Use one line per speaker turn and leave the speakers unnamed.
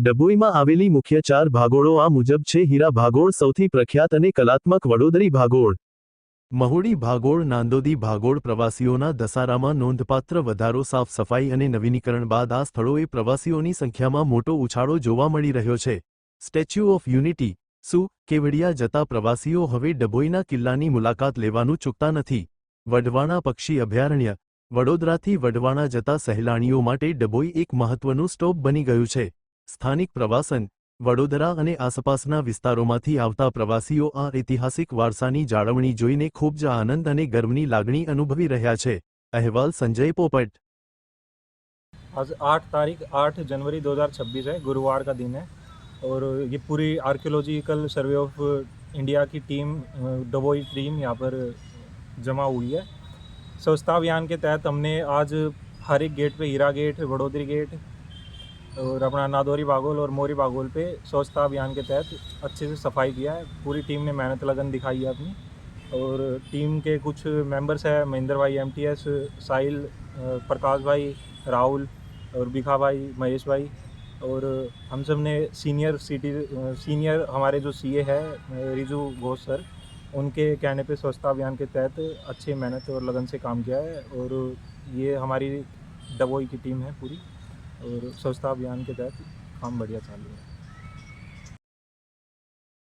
ડભોઈમાં આવેલી મુખ્ય ચાર ભાગોળો આ મુજબ છે. હીરા ભાગોળ સૌથી પ્રખ્યાત અને કલાત્મક વડોદરી ભાગોળ. મહુડી ભાગોળ નાંદોદી ભાગોળ પ્રવાસીઓના દસારામાં નોંધપાત્ર વધારો, સાફ સફાઈ અને નવીનીકરણ બાદ આ સ્થળોએ પ્રવાસીઓની સંખ્યામાં મોટો ઉછાળો જોવા મળી રહ્યો છે. સ્ટેચ્યુ ઓફ યુનિટી, સુ, કેવડિયા જતા પ્રવાસીઓ હવે ડભોઈના કિલ્લાની મુલાકાત લેવાનું ચૂકતા નથી. વઢવાણા પક્ષી અભયારણ્ય, વડોદરાથી વઢવાણા જતા સહેલાણીઓ માટે ડભોઈ એક મહત્વનું સ્ટોપ બની ગયું છે. સ્થાનિક પ્રવાસન વડોદરા અને આસપાસના વિસ્તારોમાંથી આવતા પ્રવાસીઓ આ ઐતિહાસિક વારસાની જાળવણી જોઈને ખૂબ જ આનંદ અને ગર્વની લાગણી અનુભવી રહ્યા છે અહેવાલ સંજય પોપટ
आज आठ तारीख आठ जनवरी 2026 है गुरुवार का दिन है और ये पूरी आर्कियोलॉजिकल सर्वे ऑफ इंडिया की टीम अ, डबोई टीम यहाँ पर जमा हुई है स्वच्छता अभियान के तहत हमने आज हर एक गेट पे हीरा गेट वडोदरी गेट और अपना नादौरी बागोल और मोरी बागोल पे स्वच्छता अभियान के तहत अच्छे से सफ़ाई किया है। पूरी टीम ने मेहनत लगन दिखाई है अपनी। और टीम के कुछ मेंबर्स हैं, Mahendra bhai M T S Sahil Prakash bhai, Rahul और बिखा भाई, महेश भाई और हम सबने सीनियर सिटी सीनियर हमारे जो सीए है, रिजू घोष सर, उनके कहने पे स्वच्छता अभियान के तहत अच्छी मेहनत और लगन से काम किया है। और ये हमारी डबोई की टीम है पूरी। और स्वच्छता अभियान के तहत काम बढ़िया चालू है